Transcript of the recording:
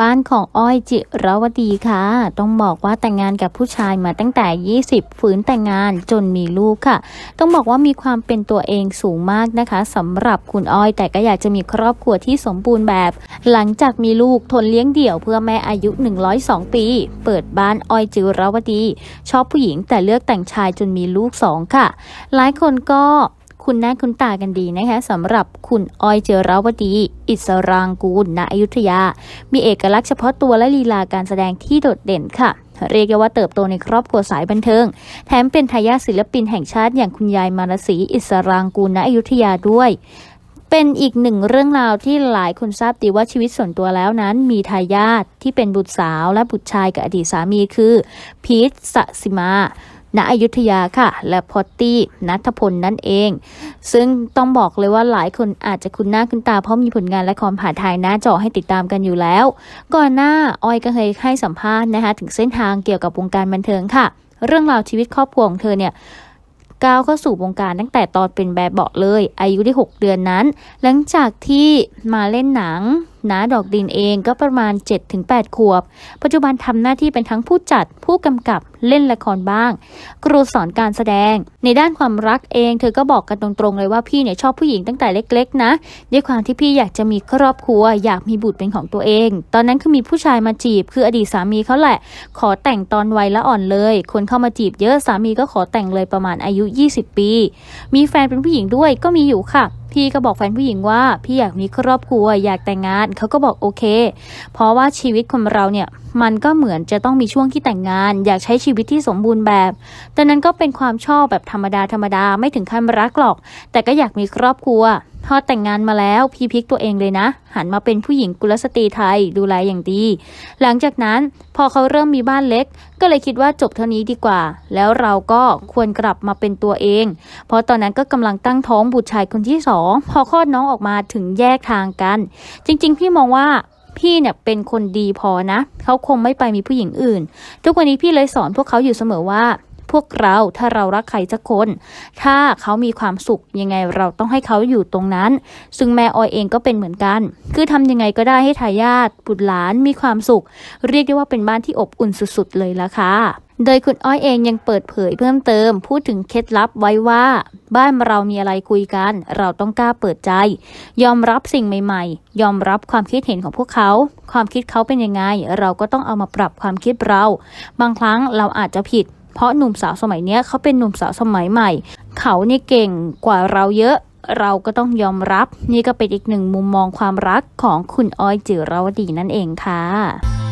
บ้านของอ้อยจิรวดีค่ะ ต้องบอกว่าแต่งงานกับผู้ชายมาตั้งแต่ 20 ฝืนแต่งงานจนมีลูกค่ะ ต้องบอกว่ามีความเป็นตัวเองสูงมากนะคะสำหรับคุณอ้อยแต่ก็อยากจะมีครอบครัวที่สมบูรณ์แบบ หลังจากมีลูกทนเลี้ยงเดี่ยวเพื่อแม่อายุ 102 ปี เปิดบ้านอ้อยจิรวดี ชอบผู้หญิงแต่เลือกแต่งชายจนมีลูกสองค่ะ หลายคนก็ คุณหน้าคุณตากันดีนะคะสำหรับคุณอ้อยเจราวดี อิสรางกูลณอยุธยา มีเอกลักษณ์เฉพาะตัวและลีลาการแสดงที่โดดเด่นค่ะเรียกว่าเติบโตในครอบครัวสายบันเทิง แถมเป็นทายาทศิลปินแห่งชาติอย่างคุณยายมารสีอิสรางกูลณอยุธยาด้วยเป็นอีกหนึ่งเรื่องราวที่หลายคนทราบดีว่าชีวิตส่วนตัวแล้วนั้น มีทายาทที่เป็นบุตรสาวและบุตรชายกับอดีตสามีคือ พีทสสิมา ณอยุธยาค่ะ และพอตตี้นัทพลนั่นเอง ซึ่งต้องบอกเลยว่าหลายคนอาจจะคุ้นหน้าคุ้นตาเพราะมีผลงานละครผ่านทายหน้าจอให้ติดตามกันอยู่แล้ว ก่อนหน้าออยก็เคยให้สัมภาษณ์นะคะถึงเส้นทางเกี่ยวกับวงการบันเทิงค่ะ เรื่องราวชีวิตครอบครัวของเธอเนี่ยก้าวเข้าสู่วงการตั้งแต่ตอนเป็นแบบเบาะเลย อายุได้ 6 เดือนนั้น หลังจากที่มาเล่นหนัง นาดอกดินเองก็ประมาณ 7-8 ขวบ ปัจจุบันทำหน้าที่เป็นทั้งผู้จัดผู้กำกับเล่นละครบ้าง ครูสอนการแสดง ในด้านความรักเองเธอก็บอกกันตรงๆเลยว่าพี่เนี่ยชอบผู้หญิงตั้งแต่เล็ก ๆ นะ ด้วยความที่พี่อยากจะมีครอบครัว อยากมีบุตรเป็นของตัวเอง ตอนนั้นคือมีผู้ชายมาจีบ คืออดีตสามีเขาแหละ ขอแต่งตอนวัยละอ่อนเลย คนเข้ามาจีบเยอะสามีก็ขอแต่งเลยประมาณอายุ 20 ปี มีแฟนเป็นผู้หญิงด้วยก็มีอยู่ค่ะพี่ก็บอกแฟนผู้หญิงว่า พี่อยากมีครอบครัวอยากแต่งงานเขาก็บอกโอเค เพราะว่าชีวิตคนเราเนี่ยมันก็เหมือนจะต้องมีช่วงที่แต่งงาน อยากใช้ชีวิตที่สมบูรณ์แบบแต่นั้นก็เป็นความชอบแบบธรรมดาธรรมดาไม่ถึงขั้นรักหรอก แต่ก็อยากมีครอบครัว พอแต่งงานมาแล้วพี่พิกตัวเองเลยนะ หันมาเป็นผู้หญิงกุลสตรีไทยดูแลอย่างดี หลังจากนั้นพอเขาเริ่มมีบ้านเล็ก ก็เลยคิดว่าจบเท่านี้ดีกว่า แล้วเราก็ควรกลับมาเป็นตัวเอง เพราะตอนนั้นก็กำลังตั้งท้องบุตรชายคนที่สองพอคลอดน้องออกมาถึงแยกทางกัน จริง ๆ พี่มองว่าพี่เนี่ยเป็นคนดีพอนะ เขาคงไม่ไปมีผู้หญิงอื่น ทุกวันนี้พี่เลยสอนพวกเขาอยู่เสมอว่า พวกเราถ้าเรารักใครสักคน ถ้าเขามีความสุขยังไงเราต้องให้เขาอยู่ตรงนั้น ซึ่งแม่ออยเองก็เป็นเหมือนกัน คือทำยังไงก็ได้ให้ทายาทบุตรหลานมีความสุข เรียกได้ว่าเป็นบ้านที่อบอุ่นสุดๆเลยละค่ะโดยคุณอ้อยเองยังเปิดเผยเพิ่มเติม พูดถึงเคล็ดลับไว้ว่า บ้านเรามีอะไรคุยกัน เราต้องกล้าเปิดใจ ยอมรับสิ่งใหม่ ๆ ยอมรับความคิดเห็นของพวกเขา ความคิดเขาเป็นยังไง เราก็ต้องเอามาปรับความคิดเรา บางครั้งเราอาจจะผิด เพราะหนุ่มสาวสมัยนี้เขาเป็นหนุ่มสาวสมัยใหม่ เขาเนี่ยเก่งกว่าเราเยอะเราก็ต้องยอมรับ นี่ก็เป็นอีกหนึ่งมุมมองความรักของคุณอ้อยจิรวดีนั่นเองค่ะ